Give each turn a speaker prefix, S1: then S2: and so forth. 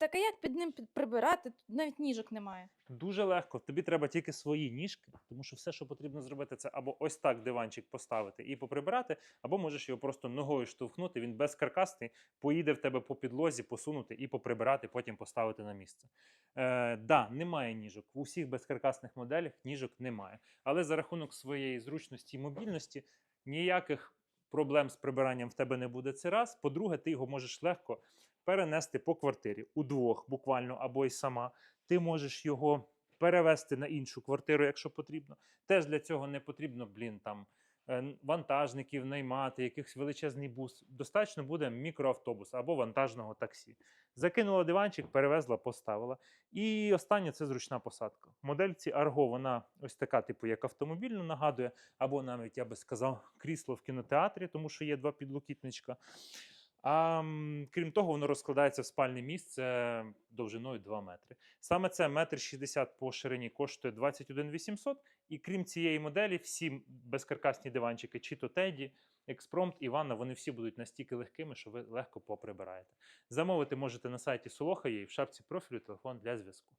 S1: Так а як під ним прибирати? Тут навіть ніжок немає.
S2: Дуже легко. Тобі треба тільки свої ніжки, тому що все, що потрібно зробити, це або ось так диванчик поставити і поприбирати, або можеш його просто ногою штовхнути. Він безкаркасний, поїде в тебе по підлозі, посунути і поприбирати, потім поставити на місце. Е, да, немає ніжок. В усіх безкаркасних моделях ніжок немає. Але за рахунок своєї зручності і мобільності ніяких проблем з прибиранням в тебе не буде. Це раз. По-друге, ти його можеш легко перенести по квартирі удвох, буквально або й сама. Ти можеш його перевести на іншу квартиру, якщо потрібно. Теж для цього не потрібно, блін, там вантажників наймати, якихось величезний бус. Достатньо буде мікроавтобус або вантажного таксі. Закинула диванчик, перевезла, поставила. І останнє це зручна посадка. Модель модельці Argo вона ось така, типу, як автомобільну нагадує, або навіть я би сказав, крісло в кінотеатрі, тому що є два підлокітничка. А крім того, воно розкладається в спальне місце довжиною 2 метри. Саме це метр 60 по ширині коштує 21 800. І крім цієї моделі, всі безкаркасні диванчики, чи то Теді, Експромт і Ванна, вони всі будуть настільки легкими, що ви легко поприбираєте. Замовити можете на сайті Солоха є в шапці профілю телефон для зв'язку.